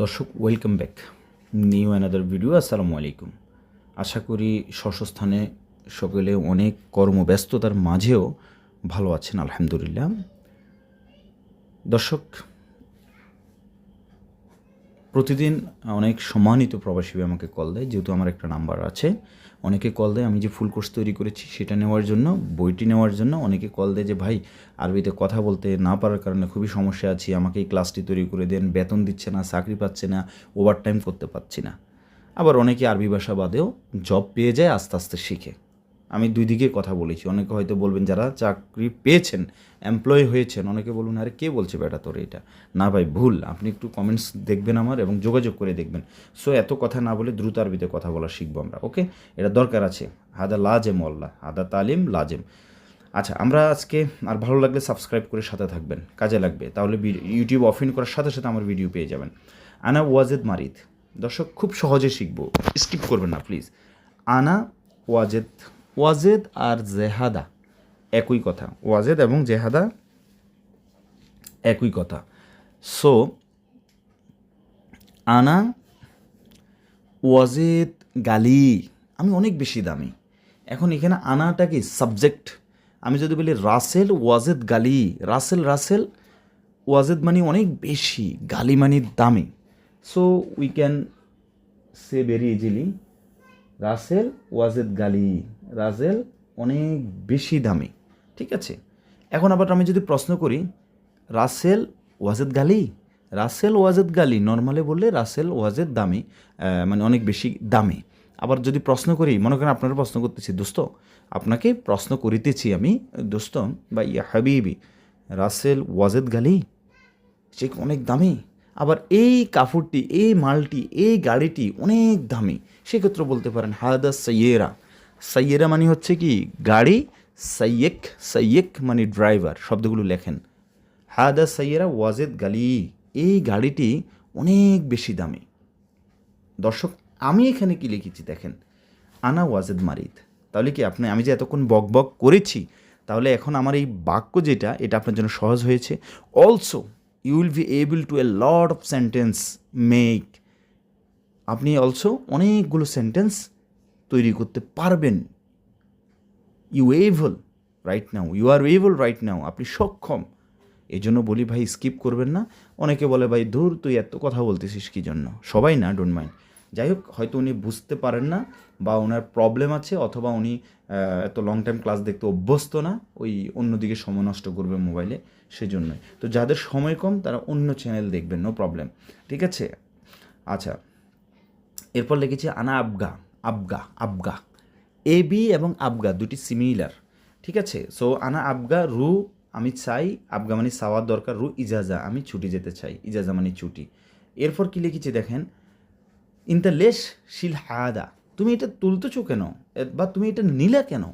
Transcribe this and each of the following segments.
দর্শক welcome back new another video আসসালামু আলাইকুম। আশা করি স্বস্থানে সকলে অনেক কর্মব্যস্ততার মাঝেও ভালো আছেন, আলহামদুলিল্লাহ। দর্শক প্রতিদিন অনেক সম্মানিত প্রবাসী আমাকে কল দেয়, যেহেতু আমার একটা নাম্বার আছে। অনেকে কল দেয়, আমি যে ফুল কোর্স তৈরি করেছি সেটা নেওয়ার জন্য, বইটি নেওয়ার জন্য। অনেকে কল দেয় যে, ভাই, আরবিতে কথা বলতে না পারার কারণে খুবই সমস্যা আছি, আমাকে এই ক্লাসটি তৈরি করে দেন, বেতন দিচ্ছে না, চাকরি পাচ্ছে না ওভার টাইম করতে পারছি না। আবার অনেকে আরবি ভাষা বাদেও জব পেয়ে যায়, আস্তে আস্তে শিখে। আমি দুই দিকে কথা বলেছি। অনেকে হয়তো বলবেন, যারা চাকরি পেয়েছেন এমপ্লয় হয়েছেন, অনেকে বলবেন, আরে, কে বলছে বেটা তোর এটা? না ভাই, ভুল। আপনি একটু কমেন্টস দেখবেন আমার এবং যোগাযোগ করে দেখবেন। সো এত কথা না বলে দ্রুত আরবিতে কথা বলা শিখব আমরা, ওকে? এটা দরকার আছে। হাদা লাজেম আল্লাহ, হাদা তালিম লাজেম। আচ্ছা আমরা আজকে আর ভালো লাগলে সাবস্ক্রাইব করে সাথে থাকবেন, কাজে লাগবে। তাহলে ইউটিউব অফ ইন করার সাথে সাথে আমার ভিডিও পেয়ে যাবেন। আনা ওয়াজেদ মারিদ। দর্শক, খুব সহজে শিখব। স্কিপ করবেন না প্লিজ আনা ওয়াজেদ ওয়াজেদ আর জেহাদা, একই কথা। ওয়াজেদ এবং জেহাদা একই কথা। সো আনা, ওয়াজেদ, গালি, আমি অনেক বেশি দামি। এখন এখানে আনাটা কি সাবজেক্ট আমি যদি বলি রাসেল, ওয়াজেদ, গালি। রাসেল রাসেল, ওয়াজেদ মানি অনেক বেশি, গালি মানি দামি। So we can say very easily Russell Wajed গালি। রাজেল অনেক বেশি দামি, ঠিক আছে? এখন আবার আমি যদি প্রশ্ন করি, রাসেল ওয়াজেদ গালি? রাসেল ওয়াজেদ গালি নর্মালে বললে রাসেল ওয়াজেদ দামি মানে অনেক বেশি দামি। আবার যদি প্রশ্ন করি, মনে করেন আপনারা প্রশ্ন করতেছি, দোস্ত, আপনাকে প্রশ্ন করিতেছি আমি, দোস্ত বা ইয়া হাবিবি, রাসেল ওয়াজেদ গালি? সে অনেক দামি? আবার এই কাপড়টি এই মালটি, এই গাড়িটি অনেক দামি। সেক্ষেত্রে বলতে পারেন, হাদা সৈয়েরা সৈয়েরা মানে হচ্ছে কি? গাড়ি সৈয়েক সৈয়েক মানে ড্রাইভার, শব্দগুলো লেখেন। হাদা সৈয়েরা ওয়াজেদ গালি, এই গাড়িটি অনেক বেশি দামি। দর্শক, আমি এখানে কি লিখেছি দেখেন? আনা ওয়াজেদ মারিদ। তাহলে কি আপনি, আমি যে এতক্ষণ বক বক করেছি, তাহলে এখন আমার এই বাক্য যেটা, এটা আপনার জন্য সহজ হয়েছে। Also you will be able to a lot of sentence make আপনি অলসো অনেকগুলো সেন্টেন্স তৈরি করতে পারবেন। You able right now you are able right now আপনি সক্ষম। এই জন্য বলি ভাই স্কিপ করবেন না। অনেকে বলে ভাই, ধুর তুই এত কথা বলতেছিস কি জন্য? সবাই না ডোন্ট মাইন্ড যাই হোক, হয়তো উনি বুঝতে পারেন না বা ওনার প্রবলেম আছে অথবা উনি এত লং টাইম ক্লাস দেখতে অভ্যস্ত না, ওই অন্যদিকে সময় নষ্ট করবে মোবাইলে সেজন্যই। তো যাদের সময় কম, তারা অন্য চ্যানেল দেখবেন নো প্রবলেম ঠিক আছে? আচ্ছা এরপর লিখেছি আনা আবগা আবগা আবগা। এ বি এবং আবগা দুটি সিমিলার ঠিক আছে? সো আনা আবগা, রু আমি চাই, আবগা মানে চাওয়ার দরকার, রু ইজাজা, আমি ছুটি যেতে চাই, ইজাজা মানে ছুটি। এরপর কি লিখেছি দেখেন? ইন দ্য লেশ শিল হাদা তুমি এটা তুলতেছো কেন? বা তুমি এটা নিলে কেন?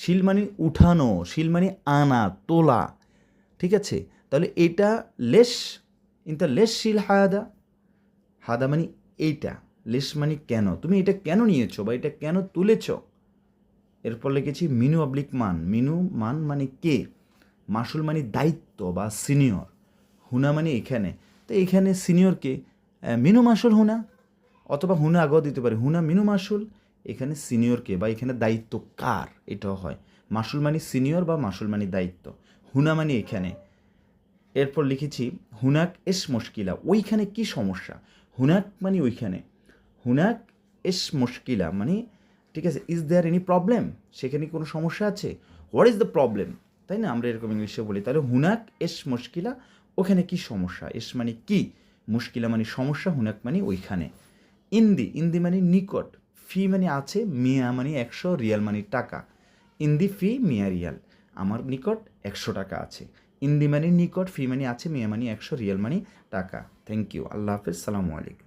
শিল মানে উঠানো, শিল মানে আনা, তোলা। ঠিক আছে? তাহলে এটা লেশ দ্য লেশ শিল হাদা হাদা মানে এইটা। লেশ মানে কেন? তুমি এটা কেন নিয়েছো বা এটা কেন তুলেছ? এরপর লিখেছি মিনু অবলিক মান। মিনু মান মানে কে? মাসুল মানে দায়িত্ব বা সিনিয়র হুনা মানে এখানে। তো এখানে সিনিয়র কে? মিনু মাসুল হুনা। অথবা হুনা আগেও দিতে পারে। হুনা মিনু মাসুল এখানে সিনিয়র কে বা এখানে দায়িত্ব কার? এটাও হয়। মাসুল মানে সিনিয়র বা মাসুল মানে দায়িত্ব। হুনা মানে এখানে। এরপর লিখেছি, হুনাক এস মুশকিলা, ওইখানে কি সমস্যা? হুনাক মানে ওইখানে। হুনাক এস মুশকিলা মানে ঠিক আছে ইজ দেয়ার এনি প্রবলেম সেখানে কোনো সমস্যা আছে? হোয়াট ইজ দ্য প্রবলেম তাই না? আমরা এরকম ইংলিশে বলি। তাহলে হুনাক এস মুশকিলা, ওখানে কি সমস্যা? এস মানে কি? মুশকিলা মানে সমস্যা, হুনাক মানে ওইখানে। ইন্দি ইন্দি মানে নিকট, ফি মানে আছে, মিয়া মানে একশো, রিয়াল মানে টাকা। ইন্দি ফি, মিয়া রিয়াল, আমার নিকট একশো টাকা আছে। ইন্দি মানে নিকট, ফি মানে আছে, মিয়া মানে একশো, রিয়াল মানে টাকা। থ্যাংক ইউ আল্লাহ হাফিজ, সালামু আলাইকুম।